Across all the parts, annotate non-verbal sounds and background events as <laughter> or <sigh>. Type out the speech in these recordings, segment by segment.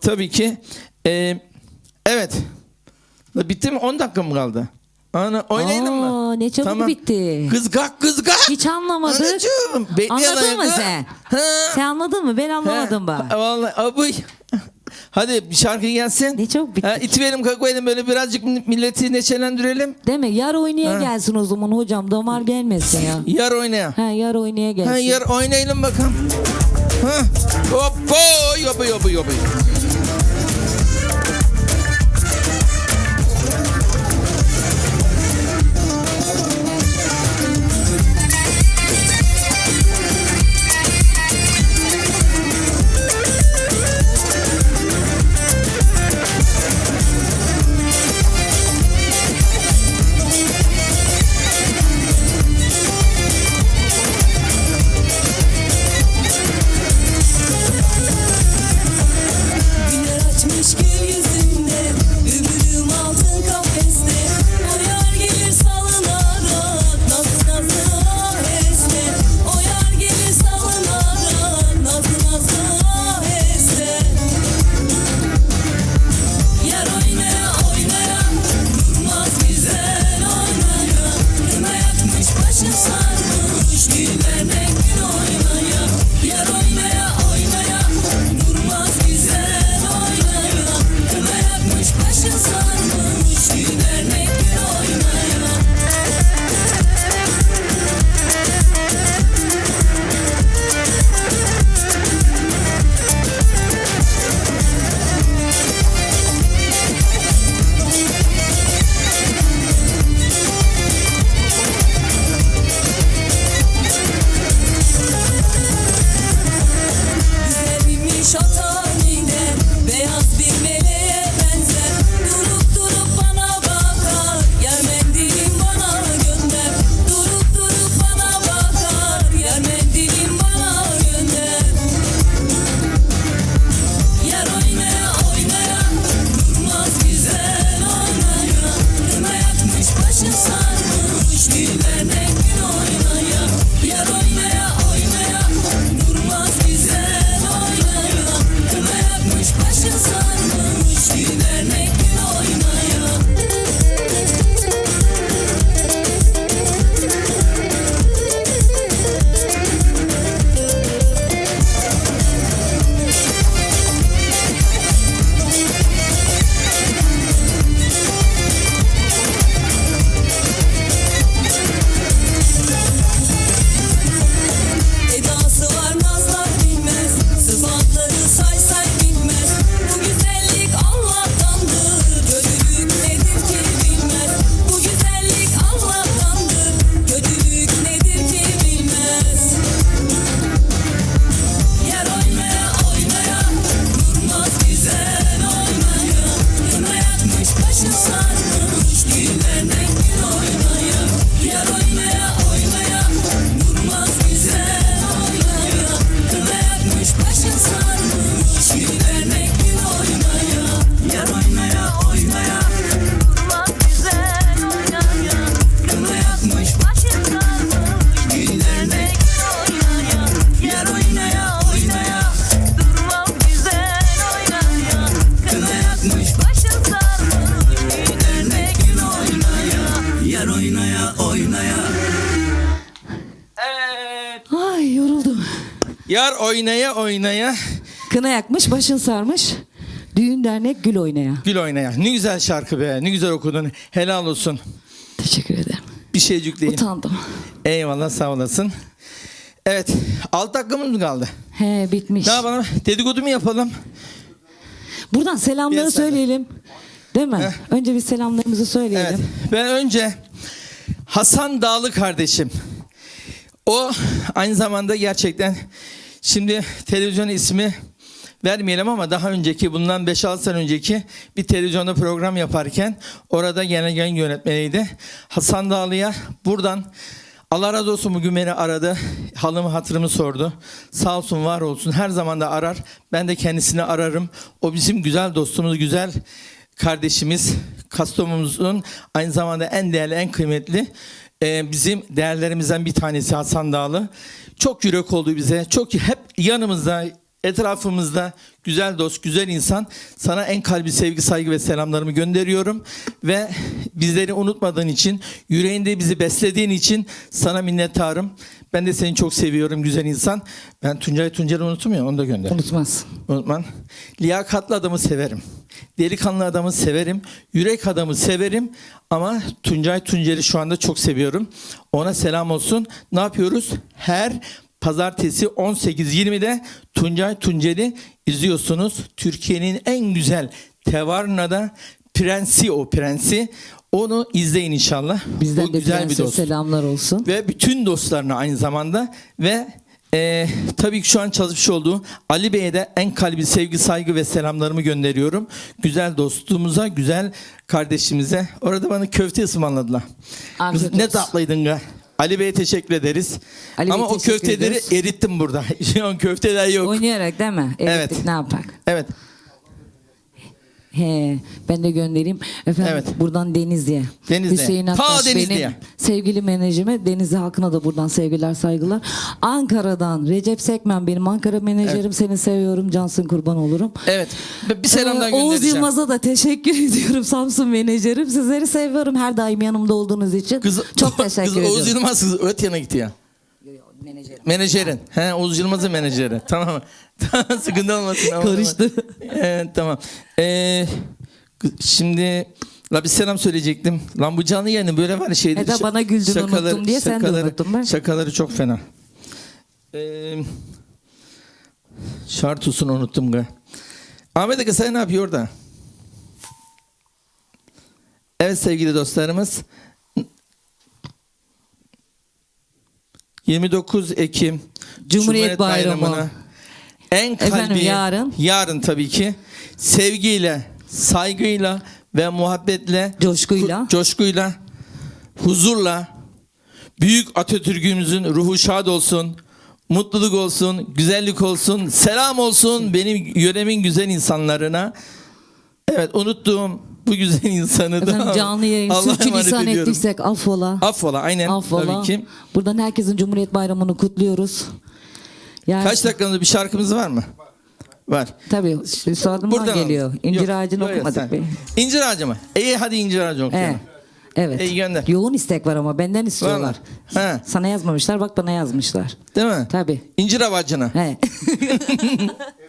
Tabii ki. Ee, evet. Bitti mi? 10 dakika mı kaldı? Ana, oynayalım mı? Ne çabuk bitti. Kız kalk kız kalk. Hiç anlamadık. Anacığım. Anladın mı sen? Ha. Sen anladın mı? Ben Ha, anlamadım bak. Vallahi abi. Hadi bir şarkı gelsin. Ne çabuk bittik. Ha, itiverelim kakayalım böyle birazcık milleti neşelendirelim. Değil mi? Yar oynaya Ha. gelsin o zaman hocam. Damar gelmesin ya. <laughs> Yar oynaya. Ha yar oynaya gelsin. Ha, yar oynayalım bakalım. Ha. Hoppo yobu yobu yobu. Oynaya oynaya Kına yakmış başın sarmış. Düğün dernek gül oynaya. gül oynaya. Ne güzel şarkı be. Ne güzel okudun. Helal olsun. Teşekkür ederim. Bir şeycik değil. Utandım. Eyvallah sağ olasın. Evet. Alt dakikamız mı kaldı? He bitmiş. Ne yapalım? Dedikodu mu yapalım? Buradan selamları söyleyelim. Değil mi? Heh. Önce bir selamlarımızı söyleyelim. Evet. Ben önce Hasan Dağlı kardeşim. O aynı zamanda gerçekten şimdi televizyon ismi vermeyelim ama daha önceki bundan 5-6 sene önceki bir televizyonda program yaparken orada genel yayın yönetmeniydi. Hasan Dağlı'ya buradan Allah razı olsun bugün beni aradı. Halımı hatırımı sordu. Sağ olsun var olsun her zaman da arar. Ben de kendisini ararım. O bizim güzel dostumuz, güzel kardeşimiz. Kastamonumuzun aynı zamanda en değerli, en kıymetli e, bizim değerlerimizden bir tanesi Hasan Dağlı. Çok yürek oldu bize. Çok hep yanımızda etrafımızda güzel dost, güzel insan sana en kalbi sevgi, saygı ve selamlarımı gönderiyorum ve bizleri unutmadığın için, yüreğinde bizi beslediğin için sana minnettarım. Ben de seni çok seviyorum güzel insan. Ben Tuncay Tuncer'i unutum ya onu da gönder. Unutmaz. Unutman. Liyakatlı adamı severim. Delikanlı adamı severim. Yürek adamı severim. Ama Tuncay Tuncer'i şu anda çok seviyorum. Ona selam olsun. Ne yapıyoruz? Her pazartesi 18.20'de Tuncay Tuncer'i izliyorsunuz. Türkiye'nin en güzel Tevarna'da prensi o prensi. Onu izleyin inşallah. Bizden o de güzel bir dost selamlar olsun. ve bütün dostlarına aynı zamanda ve e, tabii ki şu an çalışmış olduğu Ali Bey'e de en kalbi sevgi, saygı ve selamlarımı gönderiyorum. Güzel dostluğumuza, güzel kardeşimize. Orada bana köfte ısmarladılar. Afiyet Kız, ne tatlıydın ga. Ali Bey'e teşekkür ederiz. Ali Bey Ama o teşekkür köfteleri ederiz. erittim burada. <laughs> Şu an köfteler yok. Oynayarak değil mi? Evet. Ne yapak? Evet. He, ben de göndereyim. Efendim Evet. buradan Denizli'ye. Denizli'ye. Hüseyin Ta Aktaş Denizli'ye. benim sevgili menajerime. Denizli halkına da buradan sevgiler saygılar. Ankara'dan Recep Sekmen benim Ankara menajerim. Seni seviyorum. Cansın kurban olurum. Evet. Bir selam daha Ee, Oğuz göndereceğim. Yılmaz'a da teşekkür <laughs> ediyorum Samsun menajerim. Sizleri seviyorum her daim yanımda olduğunuz için. Kız, Çok <laughs> teşekkür kız, ediyorum. Oğuz Yılmaz kız öt yana gitti ya. Menajerim. Menajerin. He, Oğuz Yılmaz'ın menajeri. <laughs> Tamam. Sıkıntı olmasın. Ama- Karıştı. Evet tamam. Ee, şimdi la bir selam söyleyecektim. Lan bu canlı yayını böyle var şeydi. Eda bana güldün, unuttum diye sen de unuttun ben. Şakaları çok fena. Ee, şartusunu unuttum ga. Ahmet Aga sen ne yapıyor orada? Evet sevgili dostlarımız. 29 Ekim Cumhuriyet Bayramı. en kalbi Efendim, yarın? yarın tabii ki sevgiyle, saygıyla ve muhabbetle Coşkuyla. ku- coşkuyla, huzurla büyük Atatürk'ümüzün ruhu şad olsun. Mutluluk olsun, güzellik olsun, selam olsun benim yöremin güzel insanlarına. Evet unuttuğum bu güzel insanı Efendim da canlı yayın Allah'a emanet sürçülisan ediyorum. ettiysek affola. Affola aynen Affola. tabii ki. Buradan herkesin Cumhuriyet Bayramı'nı kutluyoruz. Yani, Kaç dakikamızda bir şarkımız var mı? Var. Tabii Üstadımdan Buradan geliyor. İncir Yok, ağacını yok, okumadık be. İncir ağacı mı? İyi hadi incir ağacı okuyalım. Evet. Evet. İyi gönder. Yoğun istek var ama benden istiyorlar. He. Sana yazmamışlar bak bana yazmışlar. Değil mi? Tabii. İncir ağacına. He. <laughs>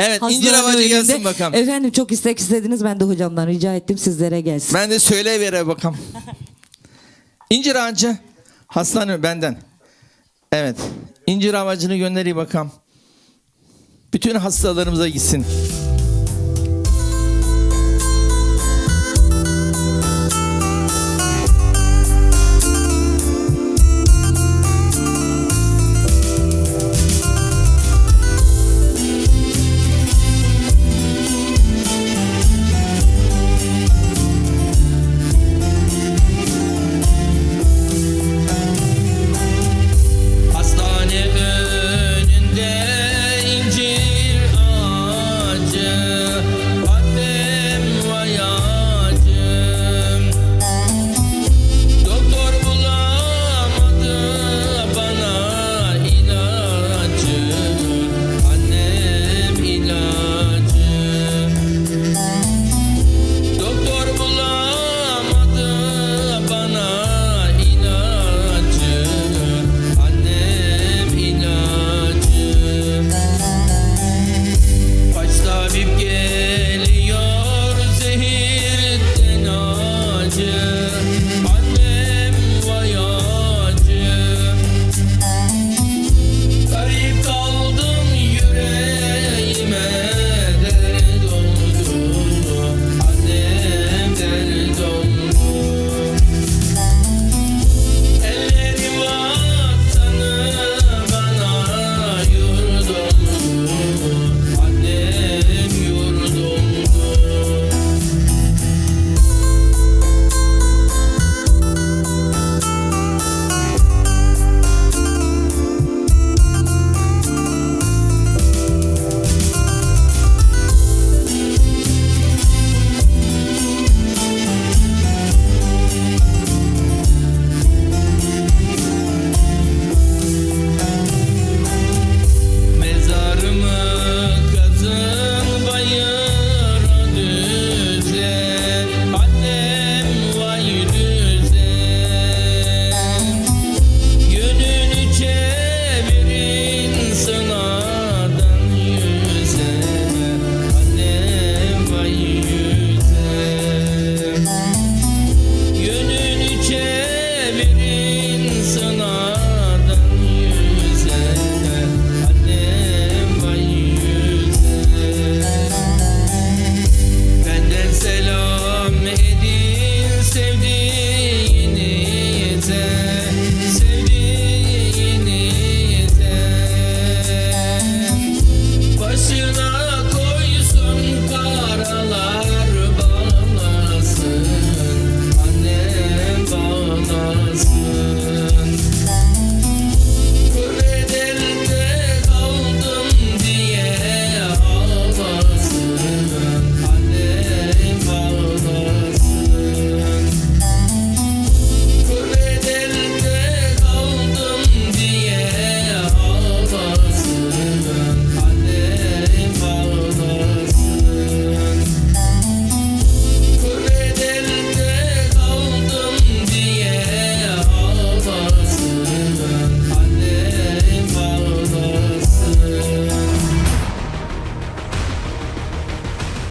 Evet incir Hastane ağacı gelsin bakalım. Efendim çok istek istediniz ben de hocamdan rica ettim sizlere gelsin. Ben de söyle vere bakalım. <laughs> İncir ağacı hastane benden. Evet. İncir ağacını göndereyim bakalım. Bütün hastalarımıza gitsin.